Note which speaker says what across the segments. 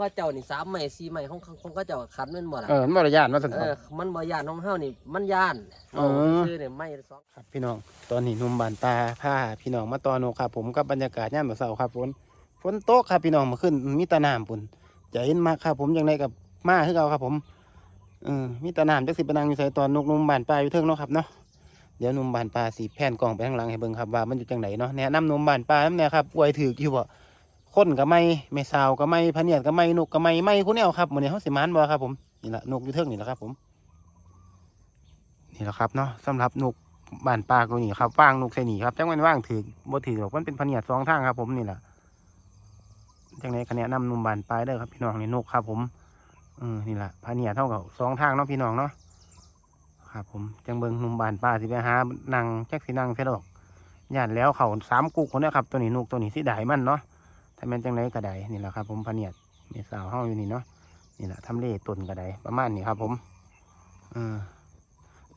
Speaker 1: ก็เจ้านี่สามใหม่สี่ใหม่ของของก็เจ้าขันแม่นบ่ล่ะ
Speaker 2: เออมันบ่ได้ย่านมาสั่น
Speaker 1: เออมันบ่ย่านของเฮานี่มันย่าน
Speaker 2: อ๋อ
Speaker 1: ซื้อเนี่ยไม่สอง
Speaker 2: ครับพี่น้องตอนนี้หนุ่มบานตาผ้าพี่น้องมาตอนโนครับผมกับบรรยากาศย่ามมื้อเช้าครับฝนฝนตกครับพี่น้องมาขึ้นมีแตะน้ำปุ่นจะเห็นมากครับผมจังไดกับมาคือเก่าครับผมเออมีแตะน้ำจักสิไปนั่งอยู่ใส่ตอนนกหนุ่มบานปลาอยู่เทิงเนาะครับเนาะเดี๋ยวหนุ่มบานปลาสีแผ่นกล่องไปข้างหลังให้เบิ่งครับว่ามันอยู่จังไหนเนาะแนะนำหนุ่มบานปลาน้ำแน่ครับป่วยถืออยู่บ่ คนก็ไม่ไม่สาวก็ไม่พะเนียดก็ไม่นกก็ไม่ไม่คุณแนวครับมื้อนี้เฮาสิมานบ่ครับผมนี่ละนกอยู่เทิงนี่แหละครับ ผม นี่แหละครับเนาะสำหรับนกบ้านปลากูนี่ครับว่างนกใส่หนีครับจังมันว่างถือบ่ถือหรอกมันเป็นพะเนียดสองทางครับ ผมนี่แหละจังไหนคะแนนนำหนุ่มบ้านปลายเด้อครับพี่น้องนี่นกครับ ผมอืมนี่แหละพะเนียดเท่ากับสองทางเนาะพี่น้องเนาะครับ ผมจังเบิงหนุ่มบ้านปลาสิไปหานั่งแจ็คสินั่งเสียดอกย่านแล้วเขาสามกุกคนนี้ครับตัวนี้นกตัวนี้สิได้มันเนาะ ถ้าแม่นจังไหนก็ได้นี่แหละครับ ผมพเนียดเมสาวเฮาอยู่นี่เนาะนี่แหละทำเลต้นก็ได้ประมาณนี้ครับ ผมอืม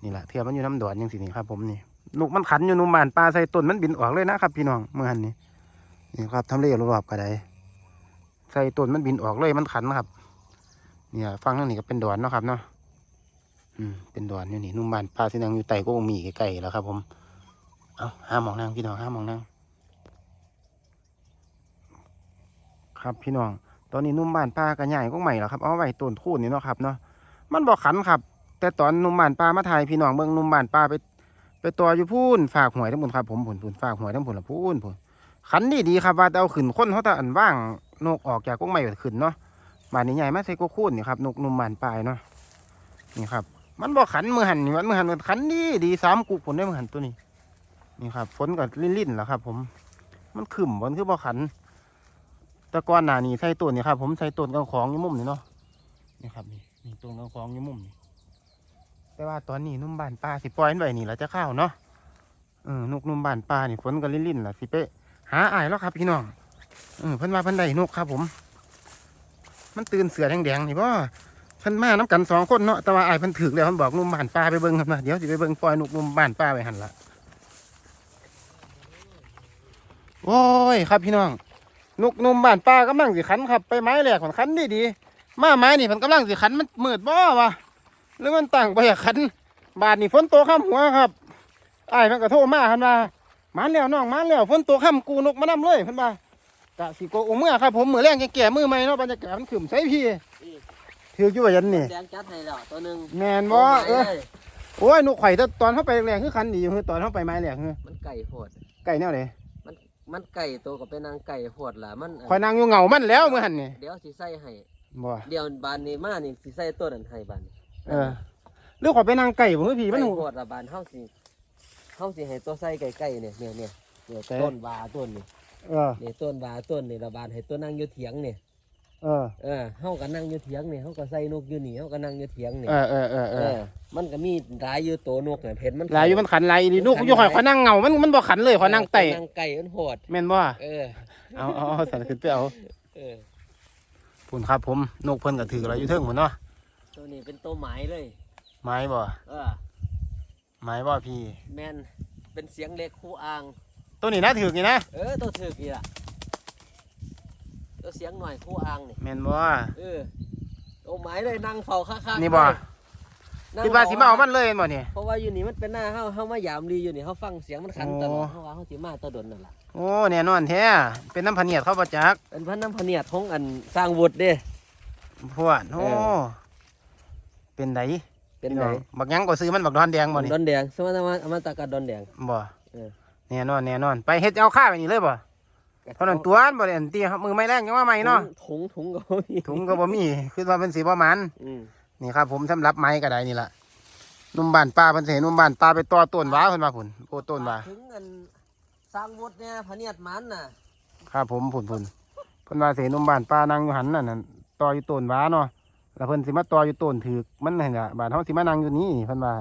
Speaker 2: นี่แหละเทียบมันอยู่น้ำดอนยังสินี่ครับ ผมนี่ลูกมันขันอยู่นุ่มบานปลาใส่ต้นมันบินออกเลยนะครับ พี่น้องเมื่อหันนี่นี่ครับทำเลรอบๆกระไดใส่ต้นมันบินออกเลยมันขันครับ เนี่ยฟังทางนี้ก็เป็นดอนเนาะครับเนาะอืมเป็นดอนอยู่นี่นุ่มบานปลาที่นั่งอยู่ไต่ก็มีไก่ๆแล้วครับ ผมเอาห้ามองนั่งพี่น้องห้ามมองนั่ง ครับพี่น้อง ตอนนี้นุ่มบานปลาก็ใหญ่ก็ใหม่แล้วครับ เอาไว้ต้นคูนนี่เนาะครับเนาะ มันบอกขันครับ แต่ตอนนุ่มบ้านปลามาถ่ายพี่น้องเบิ่งนุ่มบ้านปลาไปไปตัวอยู่พูนฝากหวยทั้งหมดครับผมผุนผุนฝากหวยทั้งผุนละพูนผุนขันดีดีครับว่าเอาขึ้นคนเขาแต่อันว่างนกออกจากกรงไม้ขึ้นเนาะบานนี้ใหญ่มาใส่กคูนนี่ครับนกนุ่มบ้านปลายเนาะนี่ครับ มันบอกขันมือหันนี่มันมือหันมันขันดีดีสามกุผลได้มือหันตัวนี้ นี่ครับฝนก็ลิ่นๆแล้วครับ ผม มันขึ้นบนคือบ่ขัน ต่ก่อนหนานี้ใส่ต้นนี่ครับ ผมใส่ต้นกางของยู่มุมนี่เนาะนี่ครับนี่นี่ต้นกางของยู่มุมนี่แต่ว่าตอนนี้นุ่มบานปลาสิปล่อยไว้นี่แล้วจะเข้าเนาะเออนกนุ่มบานปลานี่ฝนก็ลิ่นๆล่ะสิไปหาอ้ายแล้วครับพี่น้องเออเพิ่นว่าเพิ่นได้นกครับ ผม มันตื่นเสือแดงๆนี่บ่เพิ่นมาน้กันสองคนเนาะแต่ว่าอ้ายเพิ่นถึกแล้วเพิ่นบอกนุ่มบานปลาไปเบิ่งครับนะเดี๋ยวสิไปเบิ่งปล่อยนกนุ่มบานปลาไว้หั่นละโอ้ยครับพี่น้อง นกนุ่มบานปลากำลังสิขันครับ ไปไม้แหลกมันขันดีดีๆมาไม้นี่เพิ่นกำลังสิขันมันมืดบ่วะหรือมันตั้งไปอยากขัน บาทนี่ฝนตกข้ามหัวครับไอ้ายมันก็โทรมาคันว่ามาแล้วน้องมาแล้วฝนตกข้ามกูนกมานํเลยเพันว่ากะสิโกโอเมื่อครับผมมือแรงแก่ๆมือใหม่เนาะบรรยากาศมันขึ้นใส่พี่ถืออยู่ว่ายันนี่
Speaker 1: แดงจัดให้แล้วตัวหนึง
Speaker 2: แมนบ่เออ
Speaker 1: โอ้ย
Speaker 2: โอ้ยนกไข่แต่ตอนเข้าไปแรงคือคันดีอยู่คือตอนเข้าไปไม้แรงคือ
Speaker 1: มันไก่โหด
Speaker 2: ไก่แนวไหน
Speaker 1: มันมันไก่ตัวก็เป็นนางไก่โหดล่ะมัน
Speaker 2: คอยนางอยู่เหงามันแล้วมือหันนี่
Speaker 1: เดี๋ยวสิใส่ให้
Speaker 2: บ่
Speaker 1: เดี๋ยวบานนี้มานี่สิใส่ตัวนั้นให้บานนี้
Speaker 2: เออหรือขอยไปนางไก่บ่คือพี่มัน
Speaker 1: ไก่
Speaker 2: หู
Speaker 1: โหดละบานเฮาสิเฮาสิให้ตัวใส่ไก่ๆเนี่ยเนี่ยเนี่ยเนี่ย
Speaker 2: แต่
Speaker 1: ต้นวาต้นนี่
Speaker 2: เออ
Speaker 1: นี่ต้นวาต้นนี่ละบานให้ตัวนั่งอยู่เถียงนี่
Speaker 2: เออ
Speaker 1: เออเฮาก็นั่งอยู่เถียงนี่เฮาก็ใส่นกอยู่นี่เฮาก็นั่งอยู่เถียงนี่
Speaker 2: เออเออเออเอ
Speaker 1: เอ
Speaker 2: อ
Speaker 1: อมันก็มีหลายอยู่ตัวนกเนี่ยเห็นมัน
Speaker 2: หลายอยู่มันขันหลายดีนกอยู่ข่อยข่อยนั่งเหงา มันมันบ่ขันเลยข่อยนั่งไต่
Speaker 1: นั่งไก่มันโหด
Speaker 2: แม่นบ่
Speaker 1: เออ
Speaker 2: เอาเอาเอาสั่นขึ้นไปเอา
Speaker 1: เออ
Speaker 2: พุ่นครับผมนกเพิ่นก็ถืออะไรอยู่เทิงพุ่นเนาะ
Speaker 1: ตัวนี้เป็นตัวหมายเลย
Speaker 2: ไม้บ่
Speaker 1: เออ
Speaker 2: ไม้บ่พี่
Speaker 1: แมนเป็นเสียงเล็กคู่อ่าง
Speaker 2: ตัวนี้นะถือนี่นะ
Speaker 1: เออตัวถือกี่ล่ะ ตัวเสียงหน่อยคู่อ่างนี่
Speaker 2: แม่นบ่
Speaker 1: เออตัวหมายเลยนั่งเฝ้าข้างๆ
Speaker 2: นี่บ่
Speaker 1: นั่ง
Speaker 2: คิดว่าสิมาเอามันเลยแม่นบ่นี่
Speaker 1: เพราะว่าอยู่นี่มันเป็นหน้าเฮาเฮามายามรีอยู่นี่เฮาฟังเสียงมันขันตลอด
Speaker 2: โอ้
Speaker 1: เฮาว่าเฮาสิมาตะดนนั่นล่ะ
Speaker 2: โอ้แน่นอนแท้เป็นน้ำพะเนียดเข้าประจัก
Speaker 1: เป็นพันน้ำพะเนียดของอันสร้างวุฒิเด้
Speaker 2: พวดโอ้
Speaker 1: เออ
Speaker 2: เป็นได
Speaker 1: เป็น
Speaker 2: พี่
Speaker 1: ไง
Speaker 2: องบักหยังก็ซื้อมันบักดอนแดงบ่นี่
Speaker 1: ดอนแดงสมมติว่าเอามาตากาดอนแดง
Speaker 2: บ่
Speaker 1: เออ
Speaker 2: แน่นอนแน่นอนไปเฮ็ดเอาข้าวไปนี่เลยบ่ เท่านั้นตัวอันบ่ได้อันตีมือไม่แรงยังว่าไม่เนาะ
Speaker 1: ถุงถุงก็บ่มี
Speaker 2: ถุงก็บ่มีคือว่าเป็นสีบ่มัน
Speaker 1: อืม
Speaker 2: นี่ครับ ผมสำหรับไม้ก็ได้นี่ล่ะหนุ่มบ้านป้าเพิ่นสิให้หนุ่มบ้านป้าไปต่อต้นหว้าเพิ่นว่าพุ่นโอ้ต้นหว้า
Speaker 1: ถึงอันสร้างวุฒิเนี่ยพะเนียดมันน่ะ
Speaker 2: ครับผมผุนผุนเพิ่นว่าเสนมบ้านป้านางอยู่หันนั่นน่ะต่ออยู่ต้นว้าเนาะแล้วเพิ่นสิมาต่ออยู่ต้นถือกมันเห็นอะบ้านเฮาสิมานั่งอยู่นี่เพิ่นว่า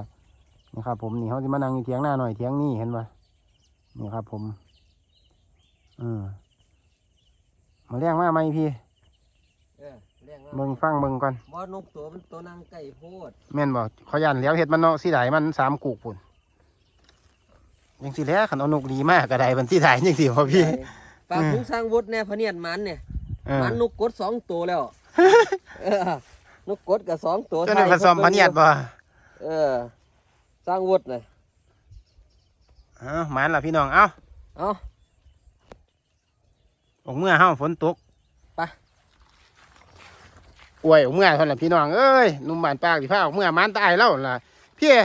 Speaker 2: นี่ครับ ผมนี่เฮาสิมานั่งอยู่เถียงหน้าหน่อยเถียงนี่เห็นบ่นี่ครับ ผม อืมมาเลี้ยงมาไหมพี่
Speaker 1: เออเรียกว่า
Speaker 2: เบิ่งฟังเบิ่งก่อน
Speaker 1: บ่นกตัวมันตัวนางไก่โพด
Speaker 2: แม่นบ่ขอยันแล้วเฮ็ดมันเนาะสิได้มันสามกูกพุ่นจังสิแหล้วคันเอานกดีมากก็ได้มันสิได้จังสิบ่พี่
Speaker 1: ฝาก
Speaker 2: อืม
Speaker 1: ถุงสร้างวุฒิเนี่ยพะเนียดมันเนี่ย
Speaker 2: เออ
Speaker 1: มันนกกดสองตัวแล้วเออนกกดกับสองตัว
Speaker 2: เจ้านี่ผสมพะเนียดบ่
Speaker 1: เออ สร้างวุฒิเลย
Speaker 2: เอ้าหมานล่ะพี่น้องเอ้า
Speaker 1: เอ้า
Speaker 2: ออกเมื่อเฮาฝนตก
Speaker 1: ไป
Speaker 2: อวยออกเมื่อเท่านั้นพี่น้องเอ้ยหนุ่มบ้านปากสิพาออกเมื่อหมานตายแล้วล่ะพี่เอ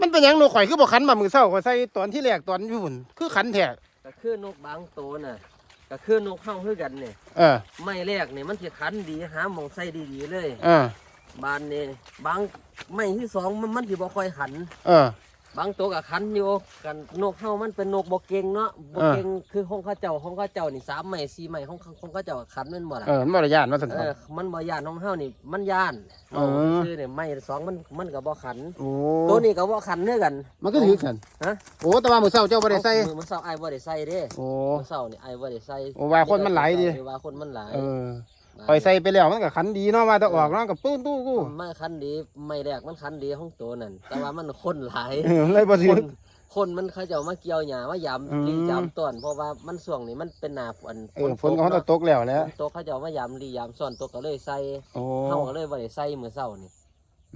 Speaker 2: มันเป็นหยังหนูข่อยคือบ่ขันมามือเช้าข่อยใส่ตอนที่แรกตอนอยู่หุ่นคือขันแท้
Speaker 1: ก็คือนกบางตัวน่ะก็คือนกเข้าคือกันเนี่ย
Speaker 2: เออ
Speaker 1: ไม่แรกเนี่ยมันจะขันดีหาหมองใส่ดีๆเลย
Speaker 2: เออบา
Speaker 1: นนี่บางไม่ที่สองมันมันสิบ่ค่อยขัน
Speaker 2: เออ
Speaker 1: บางตัวก็ขันอยู่กันนกเข้ามันเป็นนกบ่เก่งเนาะบ่เก่งคือของเข้าเจ้าของเข้าเจ้านี่สามไม้สี่ไม้ของของเข้าเจ้าก็ขันแมันบ่ล่ะ
Speaker 2: เออมันบ่ได้ย่านมาสั่น
Speaker 1: เออมันบ่ย่านของเฮานี่มันย่าน
Speaker 2: อ๋อ
Speaker 1: เอาคือเนี่ยไม้สองมันมันก็บ่ขัน
Speaker 2: โอ้
Speaker 1: ตัวนี้ก็บ่ขันเนื้อกัน
Speaker 2: มันก็ถือกัน
Speaker 1: ฮะ
Speaker 2: โอ้แต่ว่ามือเช้าเจ้าบ่ได้ใส่
Speaker 1: มือมันเศร้าไอ้ายบ่ได้ใส่เด้
Speaker 2: โอ้
Speaker 1: มือเศร้านี่ไอ้ายบ่ได้ใส่
Speaker 2: โอ้ว่าคนมันหลายดิ
Speaker 1: ว่าคนมันหลาย
Speaker 2: เออ ข่อยใส่ไปแล้วมันก็ขันดีเนาะว่าแต่ออกเนาะก็ปื้นตู้กู
Speaker 1: มันคันดีไม่แรกมันคันดีของตัวนั่นแต่ว่ามันคนหลาย
Speaker 2: เออเลยบ่ถื
Speaker 1: ค
Speaker 2: อน
Speaker 1: คนมันเขาจะเอามาเกี่ยวหญ้ามายาม
Speaker 2: อืม
Speaker 1: รียามต้นเพราะว่ามันช่วงนี้มันเป็นหนาฝน
Speaker 2: เออฝนก็เขาตกแล้วแหล้ว
Speaker 1: ฝนตกเขาจะเอามายามรียามซ่อนตกก็เลยใส่
Speaker 2: โอ้
Speaker 1: เฮาก็เลยบ่ได้ใส่มื้อเช้านี่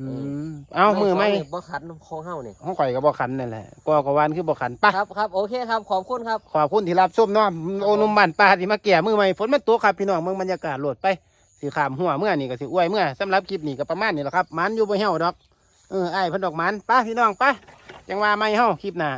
Speaker 2: อืมเอามือไม่
Speaker 1: สงนี่บ่คันของเฮานี่
Speaker 2: ห้องข่อยก็บ่ขันนั่นแหละก็กวานคือบ่ขันปะ
Speaker 1: ครับครับโอเคครับขอบคุณครับ
Speaker 2: ขอบคุณที่รับชมเนาะโอนุมบ้านป้าที่มาแก่มือใหม่ฝนมันตกครับพี่น้องเมืองบรรยากาศโหลดไปสิขามหัวเมื่อนี่ก็สิอวยเมื่อสำหรับคลิปนี้ก็ประมาณนี้แหละครับหมันอยู่บ่เหี่ยวดอกเออไอ้ายเพิ่นดอกหมันไป้าพี่น้องไป้าจังว่าไม่เฮาคลิปหน้า